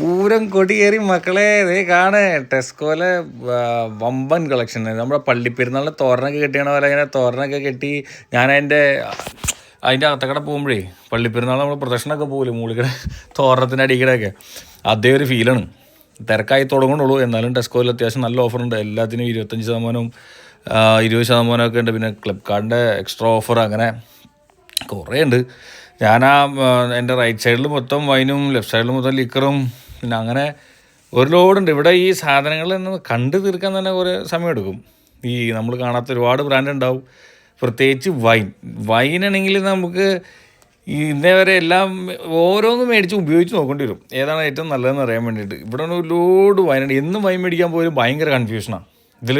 പൂരം കൊടിയേറി മക്കളെ നീ കാണേ ടെസ്കോലെ വമ്പൻ കളക്ഷൻ നമ്മുടെ പള്ളിപ്പെരുന്നാളിൽ തോരണൊക്കെ കെട്ടിയണ പോലെ ഇങ്ങനെ തോരണൊക്കെ കെട്ടി ഞാൻ അതിന്റെ അതിന്റെ അകത്തക്കടെ പോകുമ്പോഴേ പള്ളിപ്പെരുന്നാൾ നമ്മൾ പ്രദക്ഷിണമൊക്കെ പോകില്ലേ മൂളിക്കടെ തോരണത്തിന്റെ അടിക്കടൊക്കെ അതേ ഒരു ഫീലാണ് തിരക്കായി തുടങ്ങണുള്ളൂ എന്നാലും ടെസ്കോയിൽ അത്യാവശ്യം നല്ല ഓഫറുണ്ട് എല്ലാത്തിനും ഇരുപത്തഞ്ച് ശതമാനവും ഇരുപത് ശതമാനമൊക്കെ ഉണ്ട്. പിന്നെ ഫ്ലിപ്കാർട്ടിന്റെ എക്സ്ട്രാ ഓഫർ അങ്ങനെ കുറേ ഉണ്ട്. ഞാൻ എന്റെ റൈറ്റ് സൈഡിൽ മൊത്തം വൈനും ലെഫ്റ്റ് സൈഡിൽ മൊത്തം ലിക്കറും പിന്നെ അങ്ങനെ ഒരു ലോഡുണ്ട്. ഇവിടെ ഈ സാധനങ്ങളിൽ നിന്ന് കണ്ടു തീർക്കാൻ തന്നെ കുറേ സമയമെടുക്കും. ഈ നമ്മൾ കാണാത്ത ഒരുപാട് ബ്രാൻഡ് ഉണ്ടാവും. പ്രത്യേകിച്ച് വൈൻ. വൈൻ വൈനാണെങ്കിൽ നമുക്ക് ഇന്നേ വരെ എല്ലാം ഓരോന്നും മേടിച്ച് ഉപയോഗിച്ച് നോക്കേണ്ടി വരും. ഏതാണ് ഏറ്റവും നല്ലതെന്ന് അറിയാൻ വേണ്ടിയിട്ട്. ഇവിടെ ഒരു ലോഡ് വൈനുണ്ട് എന്നും വൈൻ മേടിക്കാൻ പോലും ഭയങ്കര കൺഫ്യൂഷനാണ് ഇതിൽ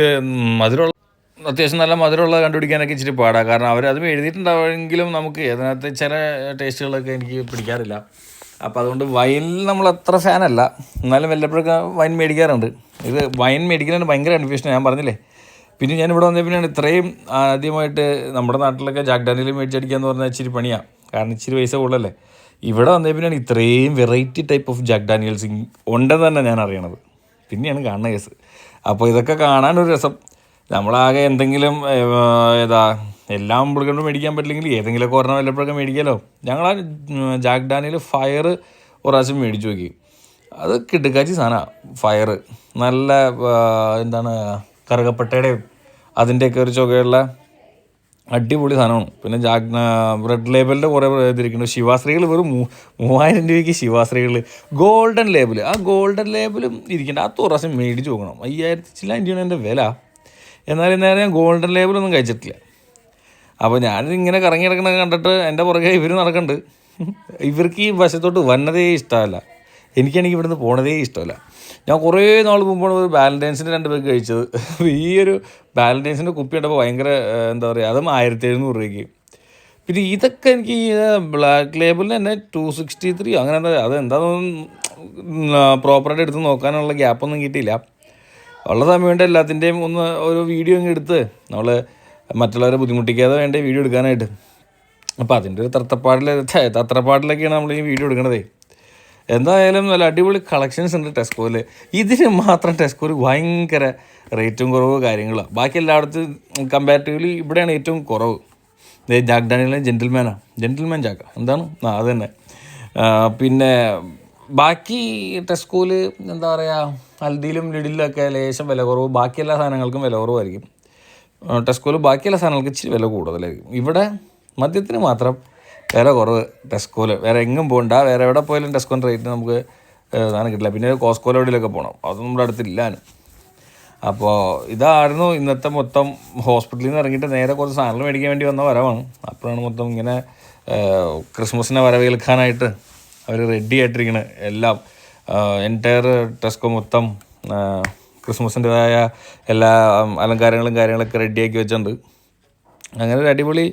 മധുരമുള്ള അത്യാവശ്യം നല്ല മധുരമുള്ളത് കണ്ടുപിടിക്കാനൊക്കെ ഇച്ചിരി പാടാണ് കാരണം അവർ അത് എഴുതിയിട്ടുണ്ടാവുമെങ്കിലും നമുക്ക് അതിനകത്ത് ചില ടേസ്റ്റുകളൊക്കെ എനിക്ക് പിടിക്കാറില്ല. അപ്പോൾ അതുകൊണ്ട് വൈൻ നമ്മൾ അത്ര ഫാനല്ല എന്നാലും വല്ലപ്പോഴൊക്കെ വൈൻ മേടിക്കാറുണ്ട്. ഇത് വൈൻ മേടിക്കുന്നതിന് ഭയങ്കര കൺഫ്യൂഷൻ ഞാൻ പറഞ്ഞില്ലേ? പിന്നെ ഞാൻ ഇവിടെ വന്നേ പിന്നെയാണ് ഇത്രയും ആദ്യമായിട്ട് നമ്മുടെ നാട്ടിലൊക്കെ ജാക്ക് മേടിച്ചടിക്കുക എന്ന് പറഞ്ഞാൽ ഇച്ചിരി പണിയാണ് കാരണം ഇച്ചിരി പൈസ കൂടുതലല്ലേ. ഇവിടെ വന്നേ പിന്നെയാണ് ഇത്രയും variety type of Jack Daniels ഉണ്ടെന്ന് തന്നെ ഞാൻ അറിയണത്. പിന്നെയാണ് കാണുന്ന കേസ് അപ്പോൾ ഇതൊക്കെ കാണാനൊരു രസം. നമ്മളാകെ എന്തെങ്കിലും ഏതാ എല്ലാം അമ്പിളികളും മേടിക്കാൻ പറ്റില്ലെങ്കിൽ ഏതെങ്കിലുമൊക്കെ ഒരെണ്ണം വല്ലപ്പോഴൊക്കെ മേടിക്കാമല്ലോ ഞങ്ങൾ ആ ജാക്ക് ഡാനിയിൽ ഫയർ ഒരു പ്രാവശ്യം മേടിച്ചു നോക്കി. അത് കിടുക്കാച്ചി സാധനമാണ് ഫയർ നല്ല എന്താണ് കറുകപ്പട്ടയുടെയും അതിന്റെയൊക്കെ ഒരു ചുവയുള്ള അടിപൊളി സാധനമാണ്. പിന്നെ ജാഗ് റെഡ് ലേബലിന്റെ കുറേ ഇതിരിക്കുന്നു ശിവാശ്രീകൾ വെറും മൂ മൂവായിരം രൂപയ്ക്ക് ശിവാശ്രീകൾ ഗോൾഡൻ ലേബിൾ ആ ഗോൾഡൻ ലേബിലും ഇരിക്കേണ്ട ആ തുറസം മേടിച്ച് നോക്കണം. അയ്യായിരത്തി ചില അഞ്ചാണ് എന്റെ വില. എന്നാലും നേരെ ഞാൻ ഗോൾഡൻ ലേബിളൊന്നും കഴിച്ചിട്ടില്ല. അപ്പോൾ ഞാനിത് ഇങ്ങനെ കറങ്ങി കിടക്കണത് കണ്ടിട്ട് എന്റെ പുറകെ ഇവർ നടക്കുന്നുണ്ട് ഇവർക്ക് ഈ വശത്തോട്ട് വന്നതേ ഇഷ്ടമല്ല. എനിക്കാണെങ്കിൽ ഇവിടുന്ന് പോണതേ ഇഷ്ടമല്ല. ഞാൻ കുറേ നാൾ മുമ്പാണ് ഒരു വാലന്റൈൻസിന്റെ രണ്ട് പേർക്ക് കഴിച്ചത്. ഈ ഒരു വാലന്റൈൻസിന്റെ കുപ്പി കണ്ടപ്പോൾ ഭയങ്കര എന്താ പറയുക അതും ആയിരത്തി എഴുന്നൂറ് രൂപയ്ക്ക്. പിന്നെ ഇതൊക്കെ എനിക്ക് ഈ ബ്ലാക്ക് ലേബിളിന് തന്നെ ടു സിക്സ്റ്റി ത്രീ അങ്ങനെ എന്താ അത് എന്താണെന്ന് പ്രോപ്പറായിട്ട് എടുത്ത് നോക്കാനുള്ള ഗ്യാപ്പൊന്നും കിട്ടിയില്ല. ഉള്ള സമയം കൊണ്ട് എല്ലാത്തിന്റെയും ഒന്ന് ഒരു വീഡിയോ അങ്ങ് എടുത്ത് നമ്മൾ മറ്റുള്ളവരെ ബുദ്ധിമുട്ടിക്കാതെ വേണ്ടേ വീഡിയോ എടുക്കാനായിട്ട്. അപ്പോൾ അതിന്റെ ഒരു തത്രപ്പാടിൽ തത്രപ്പാടിലൊക്കെയാണ് നമ്മൾ ഈ വീഡിയോ എടുക്കണതേ. എന്തായാലും നല്ല അടിപൊളി കളക്ഷൻസ് ഉണ്ട് ടെസ്കോയിൽ ഇതിന് മാത്രം ടെസ്കോയിൽ ഭയങ്കര റേറ്റും കുറവ് കാര്യങ്ങളാണ് ബാക്കി എല്ലായിടത്തും കമ്പാരിറ്റീവ്ലി ഇവിടെയാണ് ഏറ്റവും കുറവ്. ജാക്ക് ഡാനിയലിലെ ജെന്റിൽമാനാണ് ജെന്റിൽമാൻ ജാക്ക. എന്താണ്? ആ അത് തന്നെ. പിന്നെ ബാക്കി ടെസ്കോയിൽ എന്താ പറയുക ഹൽദിയിലും ലിഡിലൊക്കെ ലേശം വില കുറവ്. ബാക്കി എല്ലാ സാധനങ്ങൾക്കും വില കുറവായിരിക്കും. ടെസ്കോയിൽ ബാക്കി എല്ലാ സാധനങ്ങൾക്കും ഇച്ചിരി വില കൂടുതലായിരിക്കും. ഇവിടെ മദ്യത്തിന് മാത്രം വില കുറവ് ടെസ്കോയിൽ വേറെ എങ്ങും പോകണ്ട വേറെ എവിടെ പോയാലും ടെസ്കോന്റെ റേറ്റ് നമുക്ക് സാധനം കിട്ടില്ല. പിന്നെ കോസ്കോയിൽ എവിടെയൊക്കെ പോകണം അതൊന്നും നമ്മുടെ അടുത്തില്ലാനും അപ്പോൾ ഇതായിരുന്നു ഇന്നത്തെ മൊത്തം ഹോസ്പിറ്റലിൽ നിന്ന് ഇറങ്ങിയിട്ട് നേരെ കുറച്ച് സാധനങ്ങൾ മേടിക്കാൻ വേണ്ടി വന്ന വരവാണ്. അപ്പോഴാണ് മൊത്തം ഇങ്ങനെ ക്രിസ്മസിനെ വരവേൽക്കാനായിട്ട് അവർ റെഡി ആയിട്ടിരിക്കണ. എല്ലാം എന്റയർ ടെസ്കോ മൊത്തം ക്രിസ്മസിന്റെതായ എല്ലാ അലങ്കാരങ്ങളും കാര്യങ്ങളൊക്കെ റെഡിയാക്കി വെച്ചിട്ടുണ്ട്. അങ്ങനെ ഒരു അടിപൊളി